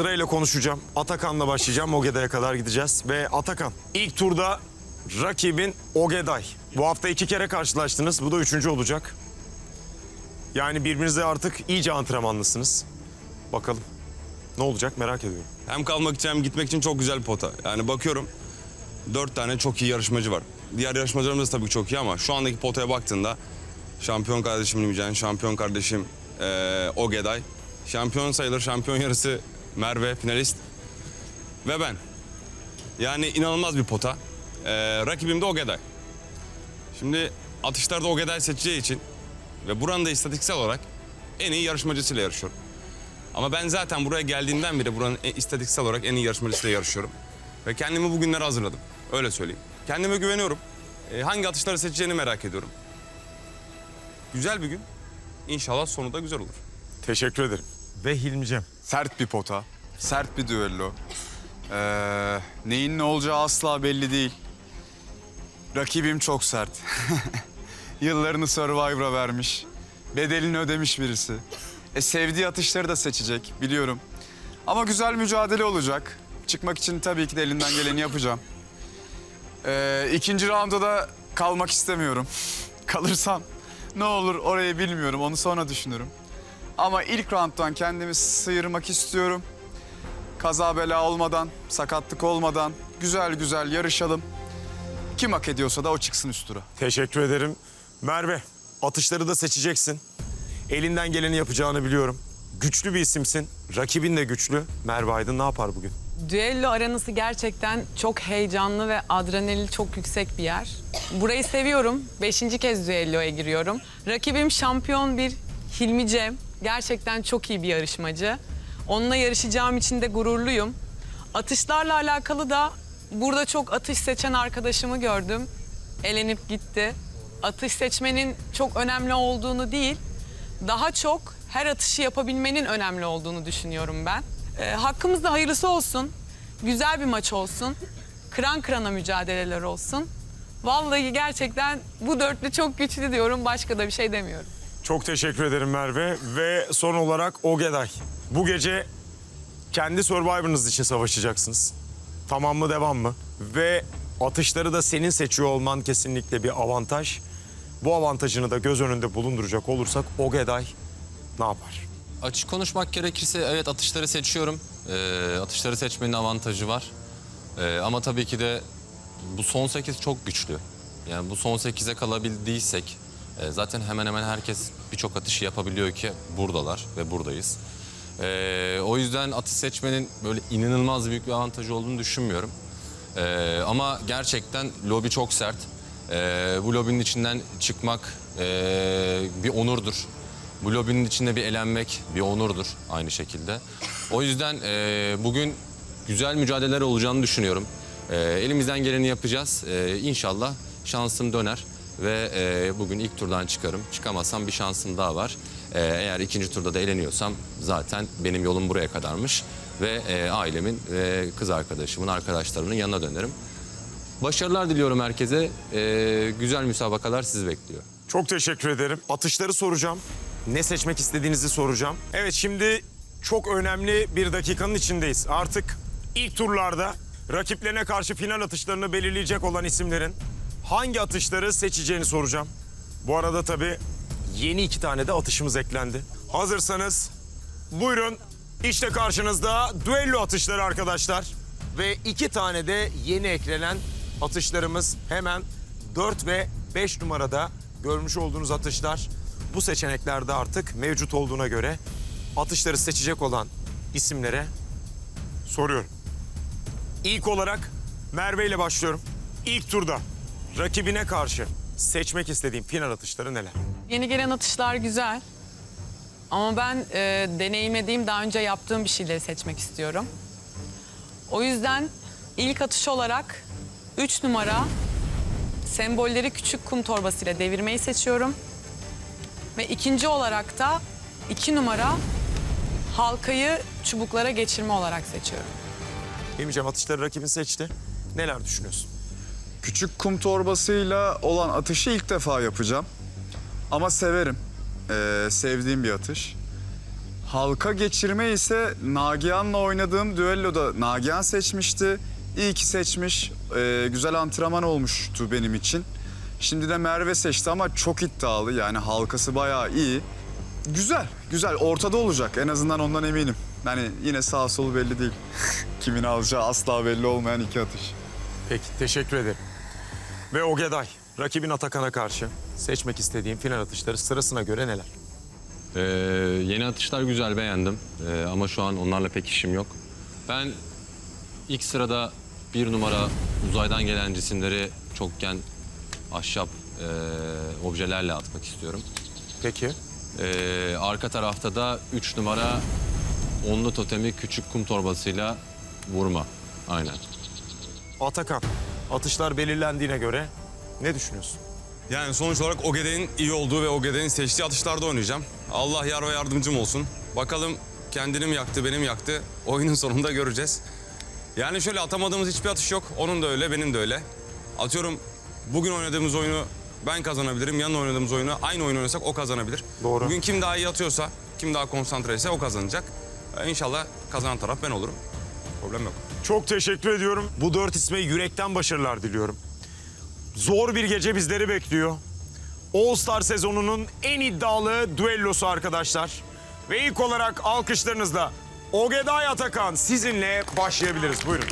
Sırayla konuşacağım. Atakan'la başlayacağım. Ogeday'a kadar gideceğiz. Ve Atakan ilk turda rakibin Ogeday. Bu hafta iki kere karşılaştınız. Bu da üçüncü olacak. Yani birbirinize artık iyice antrenmanlısınız. Bakalım ne olacak merak ediyorum. Hem kalmak için hem gitmek için çok güzel bir pota. Yani bakıyorum dört tane çok iyi yarışmacı var. Diğer yarışmacılarımız da tabii ki çok iyi ama şu andaki potaya baktığında şampiyon kardeşim Nimican, şampiyon kardeşim eee Ogeday, şampiyon sayılır şampiyon yarısı Merve finalist ve ben. Yani inanılmaz bir pota. Eee rakibim de Ogeday. Şimdi atışlarda Ogeday seçeceği için ve buranın da istatistiksel olarak en iyi yarışmacısıyla yarışıyorum. Ama ben zaten buraya geldiğimden beri buranın e- istatistiksel olarak en iyi yarışmacısıyla yarışıyorum. Ve kendimi bugünlere hazırladım. Öyle söyleyeyim. Kendime güveniyorum. E, hangi atışları seçeceğini merak ediyorum. Güzel bir gün. İnşallah sonu da güzel olur. Teşekkür ederim. Ve Hilmicem. Sert bir pota, sert bir düello. Ee, neyin ne olacağı asla belli değil. Rakibim çok sert. Yıllarını Survivor'a vermiş. Bedelini ödemiş birisi. E sevdiği atışları da seçecek biliyorum. Ama güzel mücadele olacak. Çıkmak için tabii ki de elinden geleni yapacağım. Ee, ikinci rounda da kalmak istemiyorum. Kalırsam ne olur orayı bilmiyorum. Onu sonra düşünürüm. Ama ilk rounddan kendimi sıyırmak istiyorum. Kaza bela olmadan, sakatlık olmadan güzel güzel yarışalım. Kim hak ediyorsa da o çıksın üst tura. Teşekkür ederim. Merve, atışları da seçeceksin. Elinden geleni yapacağını biliyorum. Güçlü bir isimsin. Rakibin de güçlü. Merve Aydın ne yapar bugün? Düello aranası gerçekten çok heyecanlı ve adrenalin çok yüksek bir yer. Burayı seviyorum. Beşinci kez düelloya giriyorum. Rakibim şampiyon bir Hilmi Cem. Gerçekten çok iyi bir yarışmacı. Onunla yarışacağım için de gururluyum. Atışlarla alakalı da burada çok atış seçen arkadaşımı gördüm. Elenip gitti. Atış seçmenin çok önemli olduğunu değil, daha çok her atışı yapabilmenin önemli olduğunu düşünüyorum ben. Ee, hakkımızda hayırlısı olsun. Güzel bir maç olsun. Kıran kırana mücadeleler olsun. Vallahi gerçekten bu dörtlü çok güçlü diyorum. Başka da bir şey demiyorum. Çok teşekkür ederim Merve. Ve son olarak Ogeday. Bu gece kendi Survivor'ınız için savaşacaksınız. Tamam mı devam mı? Ve atışları da senin seçiyor olman kesinlikle bir avantaj. Bu avantajını da göz önünde bulunduracak olursak Ogeday ne yapar? Açık konuşmak gerekirse evet atışları seçiyorum. Ee, atışları seçmenin avantajı var. Ee, ama tabii ki de bu son 8 çok güçlü. Yani bu son 8'e kalabildiysek e, zaten hemen hemen herkes birçok atışı yapabiliyor ki buradalar ve buradayız. Ee, o yüzden atış seçmenin böyle inanılmaz büyük bir avantajı olduğunu düşünmüyorum. Ee, ama gerçekten lobi çok sert. Ee, bu lobinin içinden çıkmak ee, bir onurdur. Bu lobinin içinde bir elenmek bir onurdur aynı şekilde. O yüzden ee, bugün güzel mücadeleler olacağını düşünüyorum. Ee, elimizden geleni yapacağız. Ee, inşallah şansım döner ve ee, bugün ilk turdan çıkarım. Çıkamazsam bir şansım daha var. Ee, eğer ikinci turda da eleniyorsam zaten benim yolum buraya kadarmış ve ee, ailemin ve kız arkadaşımın arkadaşlarımın yanına dönerim. Başarılar diliyorum herkese. Ee, güzel müsabakalar sizi bekliyor. Çok teşekkür ederim. Atışları soracağım. Ne seçmek istediğinizi soracağım. Evet şimdi çok önemli bir dakikanın içindeyiz. Artık ilk turlarda rakiplerine karşı final atışlarını belirleyecek olan isimlerin hangi atışları seçeceğini soracağım. Bu arada tabii yeni iki tane de atışımız eklendi. Hazırsanız buyurun işte karşınızda düello atışları arkadaşlar. Ve iki tane de yeni eklenen atışlarımız hemen 4 ve 5 numarada görmüş olduğunuz atışlar. Bu seçeneklerde artık mevcut olduğuna göre atışları seçecek olan isimlere soruyorum. İlk olarak Merve ile başlıyorum. İlk turda rakibine karşı seçmek istediğim final atışları neler? Yeni gelen atışlar güzel. Ama ben e, deneyimlediğim, daha önce yaptığım bir şeyleri seçmek istiyorum. O yüzden ilk atış olarak 3 numara sembolleri küçük kum torbasıyla devirmeyi seçiyorum. Ve ikinci olarak da 2 numara halkayı çubuklara geçirme olarak seçiyorum. Emicem atışları rakibin seçti. Neler düşünüyorsun? Küçük kum torbasıyla olan atışı ilk defa yapacağım. Ama severim. Ee, sevdiğim bir atış. Halka geçirme ise Nagihan'la oynadığım düelloda Nagihan seçmişti. İyi ki seçmiş. Ee, güzel antrenman olmuştu benim için. Şimdi de Merve seçti ama çok iddialı. Yani halkası bayağı iyi. Güzel, güzel. Ortada olacak. En azından ondan eminim. Yani yine sağ solu belli değil. Kimin alacağı asla belli olmayan iki atış. Peki teşekkür ederim. Ve Ogeday, rakibin Atakan'a karşı seçmek istediğim final atışları sırasına göre neler? Ee, yeni atışlar güzel beğendim Ee, ama şu an onlarla pek işim yok. Ben ilk sırada bir numara uzaydan gelen cisimleri çokgen ahşap e, objelerle atmak istiyorum. Peki. Ee, arka tarafta da üç numara onlu totemi küçük kum torbasıyla vurma. Aynen. Atakan, atışlar belirlendiğine göre ne düşünüyorsun? Yani sonuç olarak Ogeday'ın iyi olduğu ve Ogeday'ın seçtiği atışlarda oynayacağım. Allah yar ve yardımcım olsun. Bakalım kendini mi yaktı, benim yaktı. Oyunun sonunda göreceğiz. Yani şöyle atamadığımız hiçbir atış yok. Onun da öyle, benim de öyle. Atıyorum bugün oynadığımız oyunu ben kazanabilirim. Yarın oynadığımız oyunu aynı oyun oynasak o kazanabilir. Doğru. Bugün kim daha iyi atıyorsa, kim daha konsantre ise o kazanacak. Ee, İnşallah kazanan taraf ben olurum. Problem yok. Çok teşekkür ediyorum. Bu dört isme yürekten başarılar diliyorum. Zor bir gece bizleri bekliyor. All Star sezonunun en iddialı düellosu arkadaşlar. Ve ilk olarak alkışlarınızla Ogeday Atakan sizinle başlayabiliriz. Buyurun.